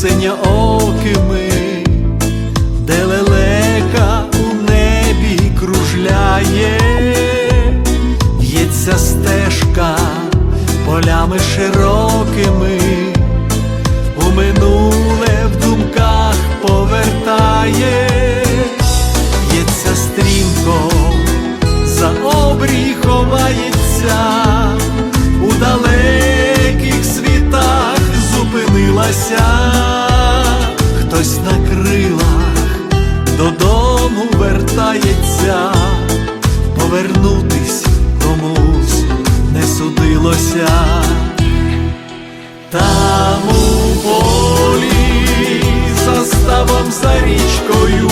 синьоокими, де лелека у небі кружляє, в'ється стежка полями широкими, у минуле в думках повертає, в'ється стрімко, за обрій ховається, зупинилася, хтось на крилах додому вертається, повернутись комусь не судилося. Там у полі за ставом за річкою,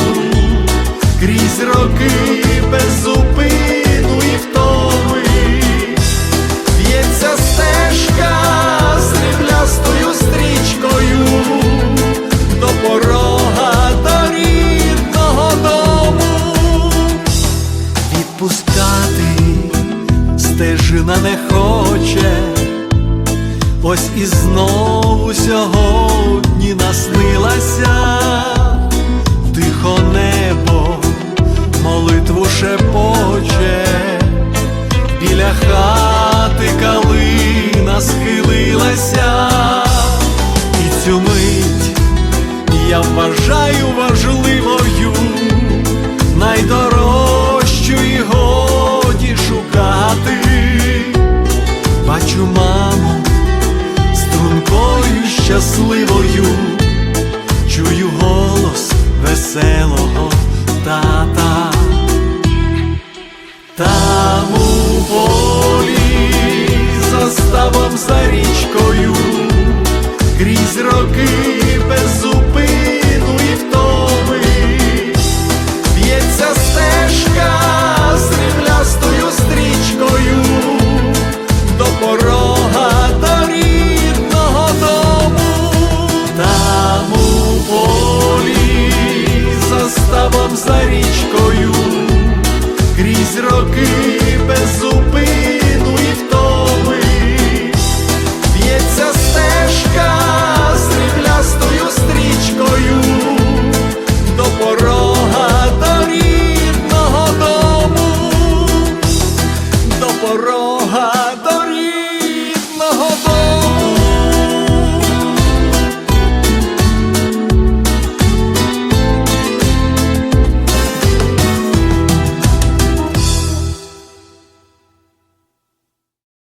крізь роки стежина не хоче. Ось і знову сьогодні наснилася, тихо небо, молитву шепоче, біля хати калина схилилася, і цю мить я вважаю важливою, веселого тата, там у полі за ставом за річкою, крізь роки